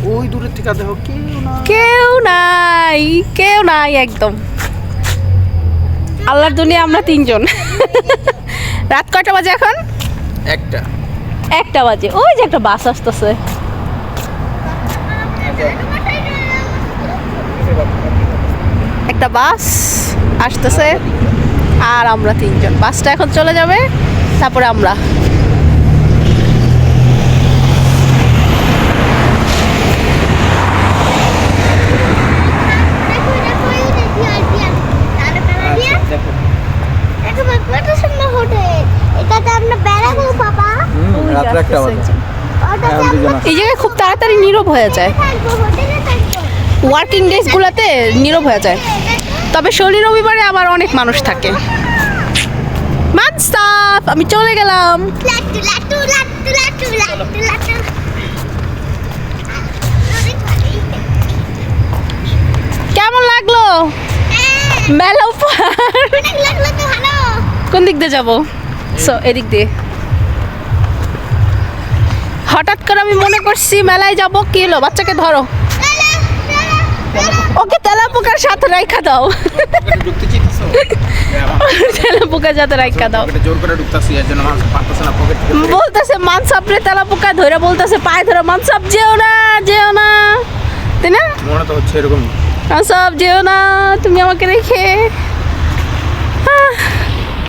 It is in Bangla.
টিকা দেহ কেউ না কেউ নাই কেউ নাই একদম। আল্লাহর দুনিয়া আমরা তিনজন। রাত কয়টা বাজে এখন? একটা। একটা বাজে। ওই যে একটা বাস আসতেছে। একটা বাস আসতেছে আর আমরা তিনজন। বাসটা এখন চলে যাবে তারপরে আমরা দেখো দেখো এই যে বিয়ার বিয়ার তাহলে বেলা দিয়ে দেখো দেখো কত সুন্দর হোটেল এটাতে আমরা বেড়াবো বাবা রাত্রে একটা বাজে হ্যাঁ, আছে। এই জায়গায় খুব তাড়াতাড়ি নীরব হয়ে যায়। ওয়ার্কিং ডেজগুলোতে নীরব হয়ে যায়। তবে শনি রবিবারে আবার অনেক মানুষ থাকে। মানস্তাফ আমি চলে গেলাম। কেমন লাগল? মেলা উপহার। তো ভালো। কোন দিক দিয়ে যাব? সো এদিক দিয়ে। হঠাৎ করে আমি মনে করছি মেলায় যাব। কি হলো? বাচ্চাকে ধরো। ওকে তেলা পোকার সাথে রাইখা দাও। তেলা পোকার সাথে রাইখা দাও। বলতেছে মানসাপ রে তেলা পোকা ধরে বলতেছে পায়ে ধরে মানসাপ যেও না যেও না। তাই না? মনে তো হচ্ছে এরকম। মানসাপ যেও না তুমি আমাকে রেখে।